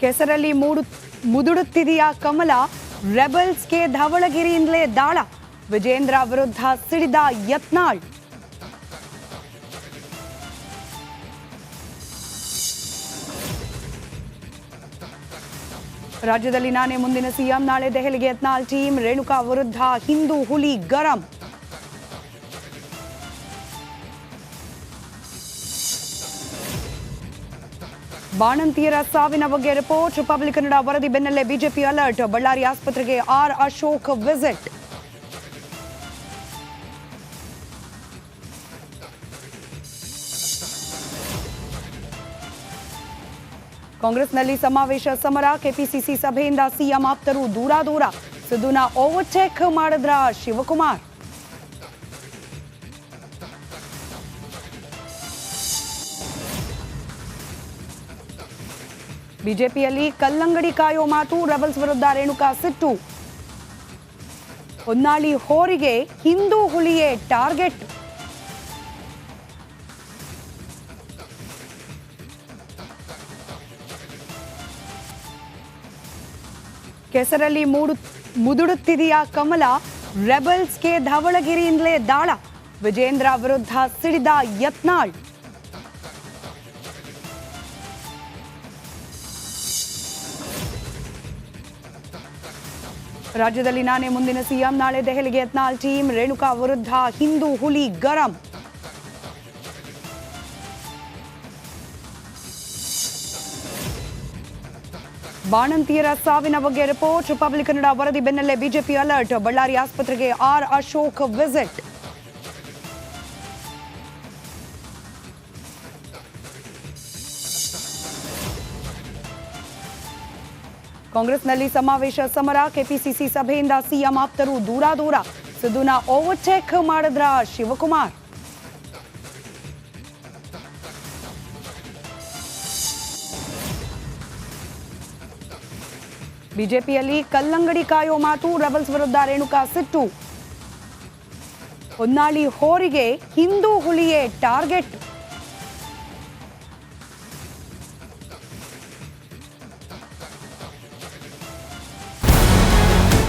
ಕೆಸರಲ್ಲಿ ಮೂಡು ಮುದುಡುತ್ತಿದೆಯಾ ಕಮಲ? ರೆಬಲ್ಸ್ಗೆ ಧವಳಗಿರಿಯಿಂದಲೇ ದಾಳ. ವಿಜೇಂದ್ರ ವಿರುದ್ಧ ಸಿಡಿದ ಯತ್ನಾಳ್. ರಾಜ್ಯದಲ್ಲಿ ನಾನೇ ಮುಂದಿನ ಸಿಎಂ. ನಾಳೆ ದೆಹಲಿಗೆ ಯತ್ನಾಳ್. ಟೀಮ್ ರೇಣುಕಾ ವಿರುದ್ಧ ಹಿಂದೂ ಹುಲಿ ಗರಂ. ಬಾಣಂತಿಯರ ಸಾವಿನ ಬಗ್ಗೆ ರಿಪೋರ್ಟ್. ರಿಪಬ್ಲಿಕ್ ಕನ್ನಡ ವರದಿ ಬೆನ್ನಲ್ಲೇ ಬಿಜೆಪಿ ಅಲರ್ಟ್. ಬಳ್ಳಾರಿ ಆಸ್ಪತ್ರೆಗೆ ಆರ್ ಅಶೋಕ್ ವಿಸಿಟ್. ಕಾಂಗ್ರೆಸ್ನಲ್ಲಿ ಸಮಾವೇಶ ಸಮರ. ಕೆಪಿಸಿಸಿ ಸಭೆಯಿಂದ ಸಿಎಂ ಆಪ್ತರು ದೂರ ದೂರ ಸಿದ್ದುನ ಓವರ್ಟೇಕ್ ಮಾಡಿದ್ರ ಶಿವಕುಮಾರ್. ಬಿಜೆಪಿಯಲ್ಲಿ ಕಲ್ಲಂಗಡಿ ಕಾಯೋ ಮಾತು, ರೆಬಲ್ಸ್ ವಿರುದ್ಧ ರೇಣುಕಾ ಸಿಟ್ಟು. ಹೊನ್ನಾಳಿ ಹೋರಿಗೆ ಹಿಂದೂ ಹುಲಿಯೇ ಟಾರ್ಗೆಟ್. ಕೆಸರಲ್ಲಿ ಮೂಡು, ಮುದುಡುತ್ತಿದೆಯಾ ಕಮಲ, ರೆಬಲ್ಸ್ಗೆ ಧವಳಗಿರಿಯಿಂದಲೇ ದಾಳ. ವಿಜೇಂದ್ರ ವಿರುದ್ಧ ಸಿಡಿದ ಯತ್ನಾಳ್. ರಾಜ್ಯದಲ್ಲಿ ನಾನೇ ಮುಂದಿನ ಸಿಎಂ, ನಾಳೆ ದೆಹಲಿಗೆ ಯತ್ನಾಲ್ ಟೀಮ್, ರೇಣುಕಾ ವಿರುದ್ಧ ಹಿಂದೂ ಹುಲಿ ಗರಂ. ಬಾಣಂತಿಯರ ಸಾವಿನ ಬಗ್ಗೆ ರಿಪೋರ್ಟ್, ರಿಪಬ್ಲಿಕ್ ಕನ್ನಡ ವರದಿ ಬೆನ್ನಲ್ಲೇ ಬಿಜೆಪಿ ಅಲರ್ಟ್, ಬಳ್ಳಾರಿ ಆಸ್ಪತ್ರೆಗೆ ಆರ್ ಅಶೋಕ್ ವಿಸಿಟ್. ಕಾಂಗ್ರೆಸ್ನಲ್ಲಿ ಸಮಾವೇಶ ಸಮರ, ಕೆಪಿಸಿಸಿ ಸಭೆಯಿಂದ ಸಿಎಂ ಆಪ್ತರು ದೂರ ದೂರ ಸಿದ್ದುನ ಓವರ್ಟೇಕ್ ಮಾಡಿದ್ರ ಶಿವಕುಮಾರ್. ಬಿಜೆಪಿಯಲ್ಲಿ ಕಲ್ಲಂಗಡಿ ಕಾಯೋ ಮಾತು, ರೆಬಲ್ಸ್ ವಿರುದ್ಧ ರೇಣುಕಾ ಸಿಟ್ಟು. ಹೊನ್ನಾಳಿ ಹೋರಿಗೆ ಹಿಂದೂ ಹುಲಿಯೇ ಟಾರ್ಗೆಟ್.